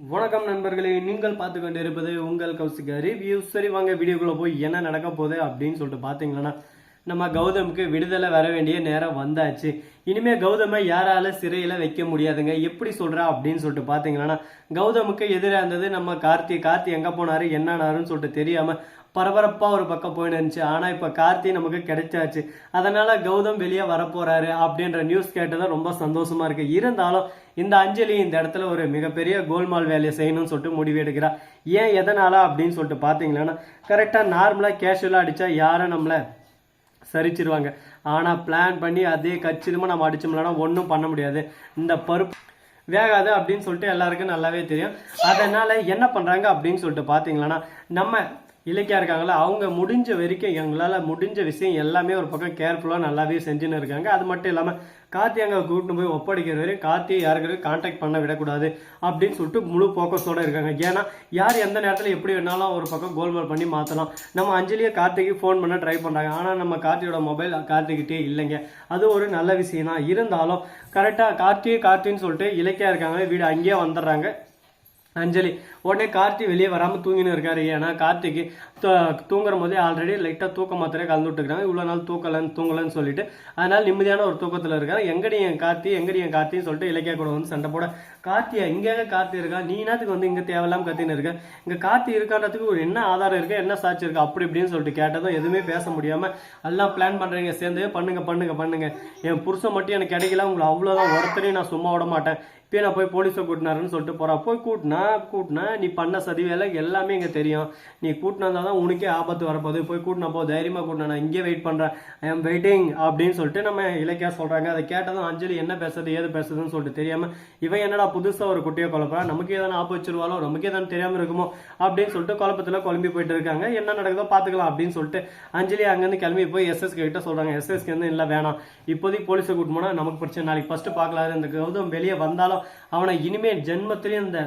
வணக்கம் நண்பர்களே நீங்கள் பார்த்து கொண்டு இருப்பது உங்கள் கௌசிக ரிவ்யூ சரி வாங்க வீடியோக்குள்ளே போய் என்ன நடக்க போகுது அப்படின்னு சொல்லிட்டு பார்த்தீங்கன்னா நம்ம கௌதமுக்கு விடுதலை வர வேண்டிய நேரம் வந்தாச்சு. இனிமே கௌதமை யாரால சிறையில் வைக்க முடியாதுங்க? எப்படி சொல்கிறா அப்படின்னு சொல்லிட்டு பார்த்தீங்கன்னா கௌதமுக்கு எதிராக இருந்தது நம்ம கார்த்தி. கார்த்தி எங்கே போனாரு என்னானாருன்னு சொல்லிட்டு தெரியாமல் பரபரப்பாக ஒரு பக்கம் போயின்னு இருந்துச்சு. ஆனால் இப்போ கார்த்தி நமக்கு கிடைச்சாச்சு. அதனால கௌதம் வெளியே வரப்போறாரு அப்படின்ற நியூஸ் கேட்டதும் ரொம்ப சந்தோஷமா இருக்கு. இருந்தாலும் இந்த அஞ்சலி இந்த இடத்துல ஒரு மிகப்பெரிய கோல்மால் வேலையை செய்யணும்னு சொல்லிட்டு முடிவு எடுக்கிறா. ஏன் எதனால அப்படின்னு சொல்லிட்டு பார்த்தீங்களன்னா கரெக்டாக நார்மலாக கேஷுவலாக அடித்தா யாரும் நம்மளை சரிச்சிருவாங்க. ஆனால் பிளான் பண்ணி அதே கச்சிதமாக நம்ம அடிச்சோம்னா ஒன்றும் பண்ண முடியாது. இந்த பருப்பு வேகாது அப்படின்னு சொல்லிட்டு எல்லாருக்கும் நல்லாவே தெரியும். அதனால என்ன பண்ணுறாங்க அப்படின்னு சொல்லிட்டு பார்த்தீங்களன்னா நம்ம இலக்கியா இருக்காங்களா அவங்க முடிஞ்ச வரைக்கும் எங்களால் முடிஞ்ச விஷயம் எல்லாமே ஒரு பக்கம் கேர்ஃபுல்லாக நல்லாவே செஞ்சுன்னு இருக்காங்க. அது மட்டும் இல்லாமல் கார்த்தி அங்கே கூட்டிட்டு போய் ஒப்படைக்கிற வரையும் கார்த்தி யாருக்கும் கான்டாக்ட் பண்ண விடக்கூடாது அப்படின்னு சொல்லிட்டு முழு ஃபோக்கஸோட இருக்காங்க. ஏன்னா யார் எந்த நேரத்தில் எப்படி வேணாலும் ஒரு பக்கம் கோல்மால் பண்ணி மாற்றலாம் நம்ம அஞ்சலியை கார்த்திக்கு ஃபோன் பண்ண ட்ரை பண்ணுறாங்க ஆனால் நம்ம கார்த்தியோட மொபைல் கார்த்திக்கிட்டே இல்லைங்க. அது ஒரு நல்ல விஷயம் தான் இருந்தாலும் கரெக்டாக கார்த்திகை கார்த்தின்னு சொல்லிட்டு இலக்கியா இருக்காங்க வீடு அங்கேயே வந்துடுறாங்க. அஞ்சலி. உடனே கார்த்தி வெளியே வராமல் தூங்கின்னு இருக்காரு. ஏன்னா கார்த்திக்கு தூங்குற போதே ஆல்ரெடி லைட்டாக தூக்க மாத்திரை கலந்து விட்டுருக்காங்க இவ்வளோ நாள் தூக்கலன்னு தூங்கலன்னு சொல்லிட்டு அதனால நிம்மதியான ஒரு தூக்கத்தில் இருக்காரு. எங்கடி என் கார்த்தி? எங்கடி என் கார்த்தின்னு சொல்லிட்டு இலக்கிய கூட வந்து சண்டை போட கார்த்தியா இங்கே கார்த்தி இருக்கா? நீ என்னத்துக்கு வந்து இங்கே தேவையில்லாம கத்தின்னு இருக்க? இங்கே கார்த்தி இருக்கான்றதுக்கு ஒரு என்ன ஆதாரம் இருக்கு? என்ன சாட்சி இருக்கு? அப்படி இப்படின்னு சொல்லிட்டு கேட்டதும் எதுவுமே பேச முடியாமல் எல்லாம் பிளான் பண்ணுறீங்க சேர்ந்து பண்ணுங்க பண்ணுங்க பண்ணுங்க. என் புருஷன் மட்டும் எனக்கு கிடைக்கல. உங்களை அவ்வளோதான் ஒருத்தரையும் நான் சும்மா விட மாட்டேன். நான் போய் போலீஸை கூட்டினாருன்னு சொல்லிட்டு போகிறான் போய் கூட்டினா கூட்டினா நீ பண்ண சதி வேலை எல்லாமே இங்கே தெரியும். நீ கூட்டினா தான் உனக்கே ஆபத்து வரப்போகுது. போய் கூட்டினா போ தைரியமாக கூட்டினா நான் இங்கே வெயிட் பண்ணுறேன் ஐ எம் வெயிட்டிங் அப்படின்னு சொல்லிட்டு நம்ம இலக்கியா சொல்கிறாங்க அதை கேட்டதும் அஞ்சலி என்ன பேசுறது ஏது பேசுறதுன்னு சொல்லிட்டு தெரியாமல் இவன் என்னடா புதுசாக ஒரு குட்டியை குழப்பறா? நமக்கு எதனா ஆப்பு வச்சிருவாலோ நமக்கு எதனா தெரியாமல் இருக்குமோ? அப்படின்னு சொல்லிட்டு குழப்பத்தில் குழம்பி போயிட்டு இருக்காங்க. என்ன நடக்குதோ பார்த்துக்கலாம் அப்படின்னு சொல்லிட்டு அஞ்சலி அங்கேருந்து கிளம்பி போய் எஸ்எஸ்கே கிட்ட சொல்கிறாங்க எஸ்எஸ்கே வந்து இல்லை வேணாம். இப்போதைக்கு போலீஸை கூட்டு நமக்கு பிரச்சனை. நாளைக்கு ஃபஸ்ட்டு பார்க்கலாம் இந்த கௌதம் வெளியே வந்தாலும் அவனை இனிமேல் ஜென்மத்திலையும் இந்த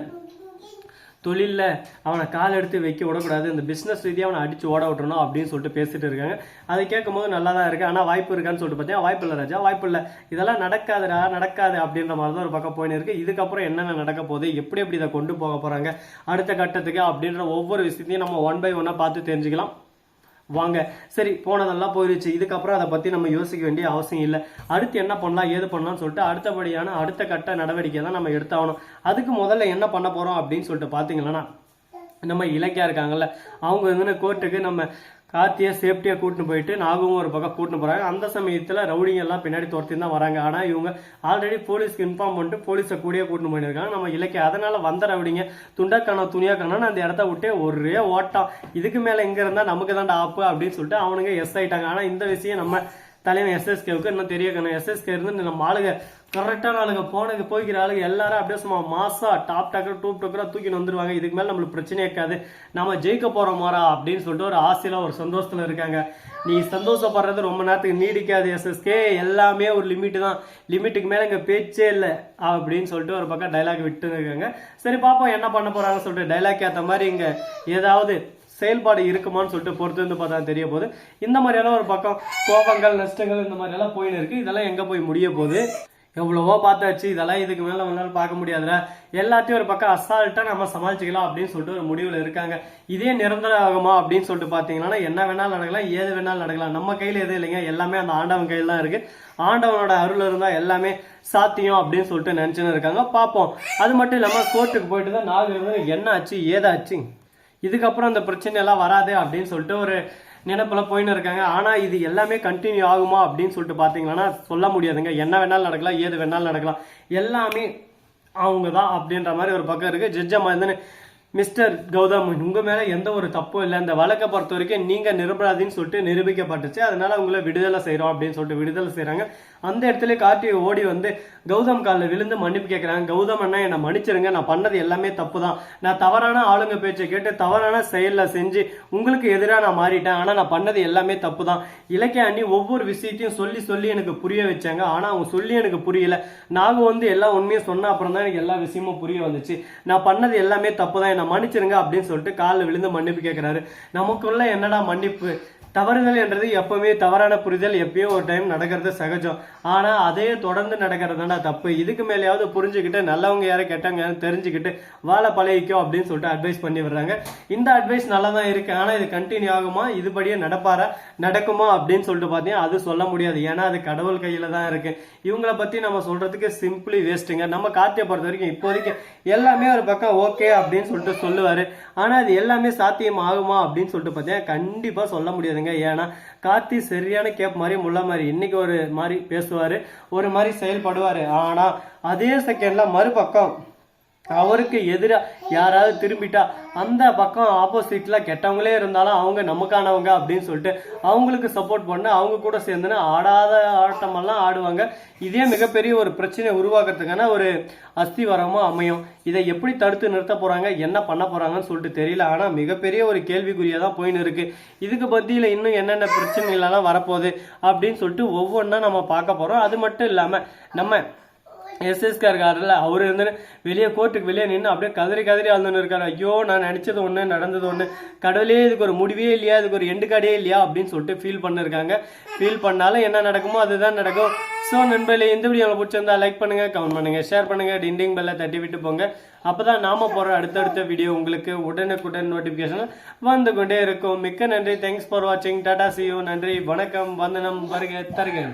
தொழிலில் அவனை கால் எடுத்து வைக்க விடக்கூடாது. இந்த பிஸ்னஸ் ரீதியாக அவனை அடிச்சு ஓட விட்டுறணும் அப்படின்னு சொல்லிட்டு பேசிட்டு இருக்காங்க. அதை கேட்கும் போது நல்லா தான் இருக்கு. ஆனால் வாய்ப்பு இருக்கான்னு சொல்லிட்டு பார்த்தீங்கன்னா வாய்ப்பு இல்லை ராஜா வாய்ப்பு இல்லை. இதெல்லாம் நடக்காதுடா நடக்காது அப்படின்ற மாதிரி தான் ஒரு பக்கம் போயின்னு இருக்கு. இதுக்கப்புறம் என்னென்ன நடக்க போகுது எப்படி எப்படி இதை கொண்டு போக போகிறாங்க அடுத்த கட்டத்துக்கு அப்படின்ற ஒவ்வொரு விஷயத்தையும் நம்ம ஒன் பை ஒன்னாக பார்த்து தெரிஞ்சுக்கலாம். வாங்க. சரி போனதெல்லாம் போயிருச்சு. இதுக்கப்புறம் அதை பத்தி நம்ம யோசிக்க வேண்டிய அவசியம் இல்லை. அடுத்து என்ன பண்ணலாம் ஏது பண்ணலாம்னு சொல்லிட்டு அடுத்தபடியான அடுத்த கட்ட நடவடிக்கை தான் நம்ம எடுத்தாகணும். அதுக்கு முதல்ல என்ன பண்ண போறோம் அப்படின்னு சொல்லிட்டு பாத்தீங்கன்னா நம்ம இலக்கியா இருக்காங்கல்ல அவங்க வந்து கோர்ட்டுக்கு நம்ம கார்த்தியை சேஃப்டியாக கூட்டின்னு போயிட்டு நாகவும் ஒரு பக்கம் கூட்டின்னு போகிறாங்க அந்த சமயத்தில் ரவுடிங்க எல்லாம் பின்னாடி துரத்தி தான் வராங்க. ஆனால் இவங்க ஆல்ரெடி போலீஸ்க்கு இன்ஃபார்ம் பண்ணிட்டு போலீஸை கூடயே கூட்டின்னு போயிருக்காங்க. நம்ம இலக்கிய அதனால் வந்த ரவுடிங்க துண்டாக்கானோ துணியாக்கான அந்த இடத்த விட்டு ஒரே ஓட்டம். இதுக்கு மேலே எங்கே இருந்தால் நமக்கு தான்டா ஆப்பு அப்படின்னு சொல்லிட்டு அவனுங்க எஸ் ஆகிட்டாங்க ஆனால் இந்த விஷயம் நம்ம தலைவன் எஸ்எஸ்கேவுக்கு இன்னும் தெரியக்கணும். எஸ்எஸ்கே இருந்து நம்ம ஆளுங்க கரெக்டான ஆளுங்க போனது போய்க்கிற ஆளுங்க எல்லாரும் அப்படியே சும்மா மாசா டாப் டக்கர் டூப் டக்கராக தூக்கின்னு வந்துருவாங்க. இதுக்கு மேலே நம்மளுக்கு பிரச்சனையே இருக்காது. நம்ம ஜெயிக்க போகிறோம் மாறா அப்படின்னு சொல்லிட்டு ஒரு ஆசையில் ஒரு சந்தோஷத்தில் இருக்காங்க. நீ சந்தோஷப்படுறது ரொம்ப நேரத்துக்கு நீடிக்காது எஸ்எஸ்கே எல்லாமே ஒரு லிமிட்டு தான். லிமிட்டுக்கு மேலே இங்கே பேச்சே இல்லை அப்படின்னு சொல்லிட்டு ஒரு பக்கம் டைலாக் விட்டு இருக்காங்க. சரி பார்ப்போம் என்ன பண்ண போகிறாங்கன்னு சொல்லிட்டு டைலாக் ஏற்ற மாதிரி இங்கே ஏதாவது செயல்பாடு இருக்குமான்னு சொல்லிட்டு பொறுத்து வந்து பார்த்தா தெரிய போகுது. இந்த மாதிரியெல்லாம் ஒரு பக்கம் கோபங்கள் நஷ்டங்கள் இந்த மாதிரியெல்லாம் போயின்னு இருக்குது இதெல்லாம் எங்கே போய் முடிய போகுது? எவ்வளவோ பார்த்தாச்சு இதெல்லாம் இதுக்கு மேல நம்மளால பார்க்க முடியாதுல எல்லாத்தையும் ஒரு பக்கம் அசால்ட்டா நம்ம சமாளிச்சுக்கலாம் அப்படின்னு சொல்லிட்டு ஒரு முடிவுல இருக்காங்க. இதே நிரந்தரம் ஆகுமா அப்படின்னு சொல்லிட்டு பாத்தீங்கன்னா என்ன வேணாலும் நடக்கலாம் ஏது வேணாலும் நடக்கலாம். நம்ம கையில எதுவும் இல்லைங்க எல்லாமே அந்த ஆண்டவன் கையில தான் இருக்கு. ஆண்டவனோட அருள் இருந்தா எல்லாமே சாத்தியம் அப்படின்னு சொல்லிட்டு நினைச்சுன்னு இருக்காங்க. பார்ப்போம். அது மட்டும் இல்லாம கோர்ட்டுக்கு போயிட்டு தான் நாலு என்ன ஆச்சு ஏதாச்சு. இதுக்கப்புறம் அந்த பிரச்சனை எல்லாம் வராது அப்படின்னு சொல்லிட்டு ஒரு நினைப்பில் போயின்னு இருக்காங்க. ஆனால் இது எல்லாமே கண்டினியூ ஆகுமா அப்படின்னு சொல்லிட்டு பார்த்தீங்கன்னா சொல்ல முடியாதுங்க. என்ன வேணாலும் நடக்கலாம் ஏது வேணாலும் நடக்கலாம். எல்லாமே அவங்க தான் அப்படின்ற மாதிரி ஒரு பக்கம் இருக்குது ஜட்ஜமாக இருந்து மிஸ்டர் கௌதம் உங்கள் மேலே எந்த ஒரு தப்பும் இல்லை. இந்த வழக்கை பொறுத்த வரைக்கும் நீங்கள் நிரபராதின்னு சொல்லிட்டு நிரூபிக்கப்பட்டுச்சு. அதனால உங்களை விடுதலை செய்கிறோம் அப்படின்னு சொல்லிட்டு விடுதலை செய்கிறாங்க அந்த இடத்துல கார்த்திகை ஓடி வந்து கௌதம் காலில் விழுந்து மன்னிப்பு கேட்குறாங்க கௌதம் அண்ணா என்னை மன்னிச்சிருங்க. நான் பண்ணது எல்லாமே தப்பு தான் நான் தவறான ஆளுங்க பேச்சை கேட்டு தவறான செயலில் செஞ்சு உங்களுக்கு எதிராக நான் மாறிட்டேன். ஆனால் நான் பண்ணது எல்லாமே தப்பு தான் இலக்கிய அண்ணி ஒவ்வொரு விஷயத்தையும் சொல்லி சொல்லி எனக்கு புரிய வச்சாங்க. ஆனால் அவங்க சொல்லி எனக்கு புரியல. நாங்கள் வந்து எல்லா உண்மையும் சொன்ன அப்புறம் தான் எனக்கு எல்லா விஷயமும் புரிய வந்துச்சு. நான் பண்ணது எல்லாமே தப்பு தான் என்னை மன்னிச்சிருங்க அப்படின்னு சொல்லிட்டு காலில் விழுந்து மன்னிப்பு கேட்குறாரு நமக்குள்ள என்னடா மன்னிப்பு? தவறுதல் என்றது எப்பவுமே தவறான புரிதல் எப்பயோ ஒரு டைம் நடக்கிறது சகஜம். ஆனால் அதே தொடர்ந்து நடக்கிறதுனா தப்பு. இதுக்கு மேலேயாவது புரிஞ்சுக்கிட்டு நல்லவங்க யாரை கெட்டவங்க யாரும் தெரிஞ்சுக்கிட்டு வாழை பழகிக்கோ அப்படின்னு சொல்லிட்டு அட்வைஸ் பண்ணி விடுறாங்க. இந்த அட்வைஸ் நல்லா தான் இருக்கு. ஆனால் இது கண்டினியூ ஆகுமா? இதுபடியே நடப்பாரா? நடக்குமா? அப்படின்னு சொல்லிட்டு பார்த்தீங்கன்னா அது சொல்ல முடியாது. ஏன்னா அது கடவுள் கையில் தான் இருக்கு. இவங்கள பற்றி நம்ம சொல்றதுக்கு சிம்பிளி வேஸ்ட்டுங்க நம்ம கார்த்தியை பொறுத்த வரைக்கும் இப்போதைக்கு எல்லாமே ஒரு பக்கம் ஓகே அப்படின்னு சொல்லிட்டு சொல்லுவார். ஆனால் அது எல்லாமே சாத்தியம் ஆகுமா அப்படின்னு சொல்லிட்டு பார்த்தீங்கன்னா கண்டிப்பாக சொல்ல முடியாது. முடியாதுங்க ஏன்னா கார்த்தி சரியான கேப் மாதிரி முள்ள மாதிரி இன்னைக்கு ஒரு மாதிரி பேசுவாரு ஒரு மாதிரி செயல்படுவாரு. ஆனா அதே செகண்ட்ல மறுபக்கம் அவருக்கு எதிராக யாராவது திரும்பிட்டா அந்த பக்கம் ஆப்போசிட்டில் கெட்டவங்களே இருந்தாலும் அவங்க நமக்கானவங்க அப்படின்னு சொல்லிட்டு அவங்களுக்கு சப்போர்ட் பண்ண அவங்க கூட சேர்ந்துன்னு ஆடாத ஆட்டமெல்லாம் ஆடுவாங்க. இதே மிகப்பெரிய ஒரு பிரச்சனையை உருவாக்குறதுக்கான ஒரு அஸ்திவாரமா அமையும். இதை எப்படி தடுத்து நிறுத்த போகிறாங்க என்ன பண்ண போகிறாங்கன்னு சொல்லிட்டு தெரியல. ஆனால் மிகப்பெரிய ஒரு கேள்விக்குறியாக தான் போயின்னு இருக்குது இதுக்கு பற்றியில் இன்னும் என்னென்ன பிரச்சனைகளெல்லாம் வரப்போகுது அப்படின்னு சொல்லிட்டு ஒவ்வொன்றா நம்ம பார்க்க போகிறோம் அது மட்டும் இல்லாமல் நம்ம எஸ்எஸ்கே இருக்காருல்ல அவர் வந்து வெளியே கோர்ட்டுக்கு வெளியே நின்று அப்படியே கதறி கதறி அழுதுன்னு இருக்காரு. ஐயோ நான் நினைச்சது ஒன்று நடந்தது ஒன்று கடவுளே இதுக்கு ஒரு முடிவே இல்லையா? இதுக்கு ஒரு எண்டு காடே இல்லையா? அப்படின்னு சொல்லிட்டு ஃபீல் பண்ணிருக்காங்க. ஃபீல் பண்ணாலும் என்ன நடக்குமோ அதுதான் நடக்கும். ஸோ நண்பர்களே இந்த வீடியோ பிடிச்சிருந்தா லைக் பண்ணுங்க கமெண்ட் பண்ணுங்க ஷேர் பண்ணுங்க டிண்டிங் பெல்ல தட்டி விட்டு போங்க. அப்பதான் நாம போற அடுத்தடுத்த வீடியோ உங்களுக்கு உடனுக்குடன் நோட்டிபிகேஷன் வந்து கொண்டே இருக்கும். மிக்க நன்றி. தேங்க்ஸ் ஃபார் வாட்சிங் டாடா சியூ நன்றி. வணக்கம். வந்தனம். வருக. தருக.